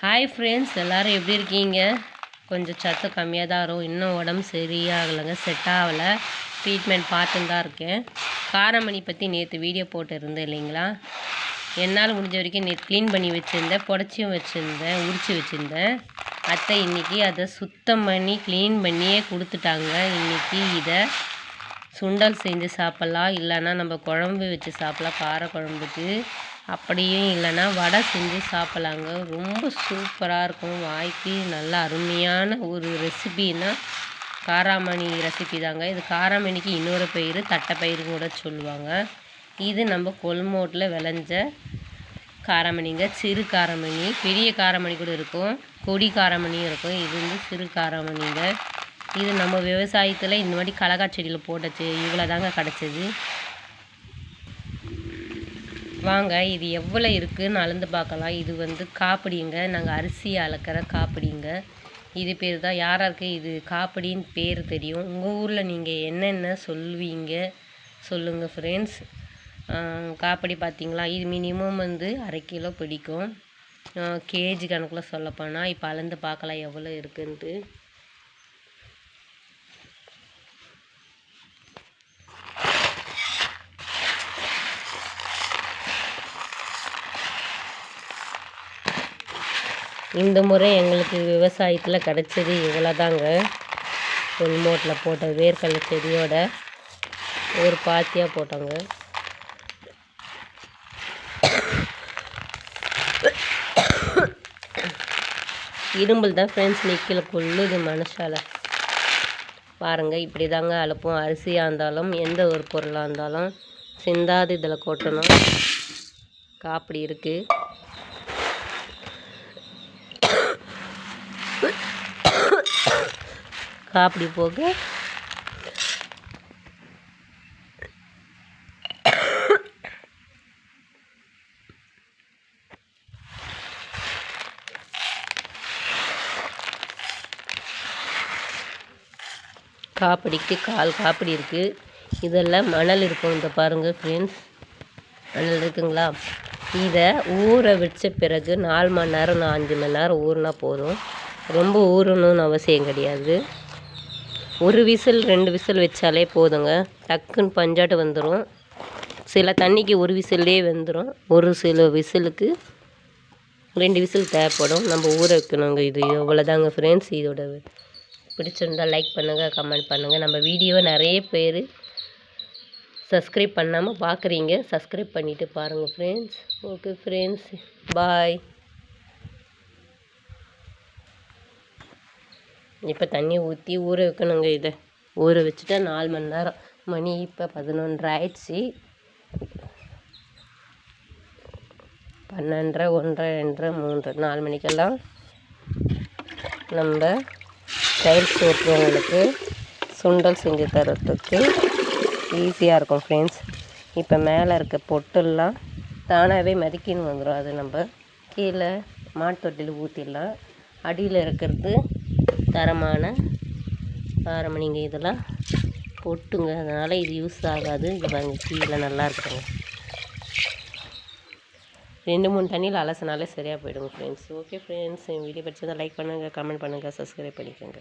Hi friends எல்லோரும் எப்படி இருக்கீங்க? கொஞ்சம் சத்து கம்மியாக தான் வரும். இன்னும் உடம்பு சரியாகலைங்க செட் ஆகலை. ட்ரீட்மெண்ட் பார்த்துன்னு தான் இருக்கேன். காரமணி பற்றி நேற்று வீடியோ போட்டிருந்தேன் இல்லைங்களா? என்னால் முடிஞ்ச வரைக்கும் நேற்று க்ளீன் பண்ணி வச்சுருந்தேன் புடச்சியும் வச்சுருந்தேன் உரிச்சு வச்சுருந்தேன். அத்தை இன்றைக்கி அதை சுத்தம் பண்ணி க்ளீன் பண்ணியே கொடுத்துட்டாங்க. இன்றைக்கி இதை சுண்டல் செஞ்சு சாப்பிட்லாம். இல்லைன்னா நம்ம குழம்பு வச்சு சாப்பிட்லாம் கார குழம்புக்கு அப்படியும் இல்லைன்னா வடை செஞ்சு சாப்பிட்லாங்க. ரொம்ப சூப்பராக இருக்கும். வாய்க்கு நல்ல அருமையான ஒரு ரெசிபின்னா காராமணி ரெசிபி தாங்க. இது காராமணிக்கு இன்னொரு பயிர் தட்டைப்பயிறுன்னு கூட சொல்லுவாங்க. இது நம்ம கொல்மோட்டில் விளைஞ்ச காரமணிங்க. சிறு காரமணி பெரிய காரமணி கூட இருக்கும். கொடி காரமணியும் இருக்கும். இது வந்து சிறு காரமணிங்க. இது நம்ம விவசாயத்தில் இந்த மாதிரி கடலக்கா செடியில் போட்டச்சு இவ்வளோ தாங்க கிடச்சிது. வாங்க இது எவ்வளோ இருக்குதுன்னு அளந்து பார்க்கலாம். இது வந்து காப்பிடிங்க. நாங்கள் அரிசி அளக்கிற காப்பிடிங்க. இது பேர் தான் யாராருக்கு இது காப்பிடின்னு பேர் தெரியும். உங்கள் ஊரில் நீங்கள் என்னென்ன சொல்லுவீங்க? சொல்லுங்கள் ஃப்ரெண்ட்ஸ் காப்படி பார்த்தீங்களா? இது மினிமம் வந்து அரை கிலோ பிடிக்கும். கேஜி கணக்கில் சொல்லப்போனால் இப்போ அளந்து பார்க்கலாம் எவ்வளோ இருக்குன்ட்டு. இந்த முறை எங்களுக்கு விவசாயத்தில் கிடச்சது இவ்வளோ தாங்க கொல்மோட்டில் போட்ட வேர்க்கடலை செடியோட ஒரு பாத்தியாக போட்டோங்க. இரும்பல் தான் ஃப்ரெண்ட்ஸ் நிற்கல கொள்ளுது மனுஷால. பாருங்கள் இப்படி தாங்க அழுப்போம் அரிசியாக இருந்தாலும் எந்த ஒரு பொருளாக இருந்தாலும் சிந்தாது இதில் கொட்டணும். காப்படி இருக்குது காப்பிடி போக. காப்படிக்கு கால் காப்படி இருக்குது இதெல்லாம் மணல் இருக்கும் இந்த பாருங்கள் ஃப்ரெண்ட்ஸ் மணல் இருக்குங்களா? இதை ஊற வச்ச பிறகு நாலு மணி நேரம் அஞ்சு மணி நேரம் ஊறினா போதும். ரொம்ப ஊறணும்னு அவசியம் கிடையாது. ஒரு விசில் ரெண்டு விசில் வச்சாலே போதுங்க. டக்குன்னு பஞ்சாட்டு வந்துடும் சில தண்ணிக்கு ஒரு விசில்லே வந்துடும் ஒரு சில விசிலுக்கு ரெண்டு விசில் தேவைப்படும். நம்ம ஊற வைக்கணுங்க இது. இவ்வளோதாங்க ஃப்ரெண்ட்ஸ் இதோட பிடிச்சிருந்தால் லைக் பண்ணுங்கள் கமெண்ட் பண்ணுங்கள் நம்ம வீடியோவை நிறைய பேர் சப்ஸ்கிரைப் பண்ணாமல் பார்க்குறீங்க சப்ஸ்கிரைப் பண்ணிவிட்டு பாருங்கள் ஃப்ரெண்ட்ஸ் ஓகே ஃப்ரெண்ட்ஸ் பாய் இப்போ தண்ணி ஊற்றி ஊற வைக்கணுங்க இதை. ஊற வச்சுட்டா நாலு மணி நேரம். மணி இப்போ பதினொன்றரை ஆயிடுச்சு. பன்னெண்டரை ஒன்றரை ரெண்டரை மூன்று நாலு மணிக்கெல்லாம் நம்ம டைல்ஸ் ஓட்டுறவங்களுக்கு சுண்டல் செஞ்சு தரத்துக்கு ஈஸியாக இருக்கும் ஃப்ரெண்ட்ஸ் இப்போ மேலே இருக்க பொட்டெல்லாம் தானாகவே மதிக்கின்னு வந்துடும் அது நம்ம கீழே மாட்டு ஊற்றிடலாம் அடியில் இருக்கிறது தரமான ஆரமணிங்க இதெல்லாம் கொட்டுங்க அதனால் இது யூஸ் ஆகாது. இது பாருங்க கீழே நல்லா இருக்குங்க ரெண்டு மூணு தண்ணியில் அலசினாலே சரியாக போயிடுங்க ஃப்ரெண்ட்ஸ் ஓகே ஃப்ரெண்ட்ஸ் என் வீடியோ பிடிச்சதை லைக் பண்ணுங்கள் கமெண்ட் பண்ணுங்கள் சப்ஸ்கிரைப் பண்ணிக்கோங்க.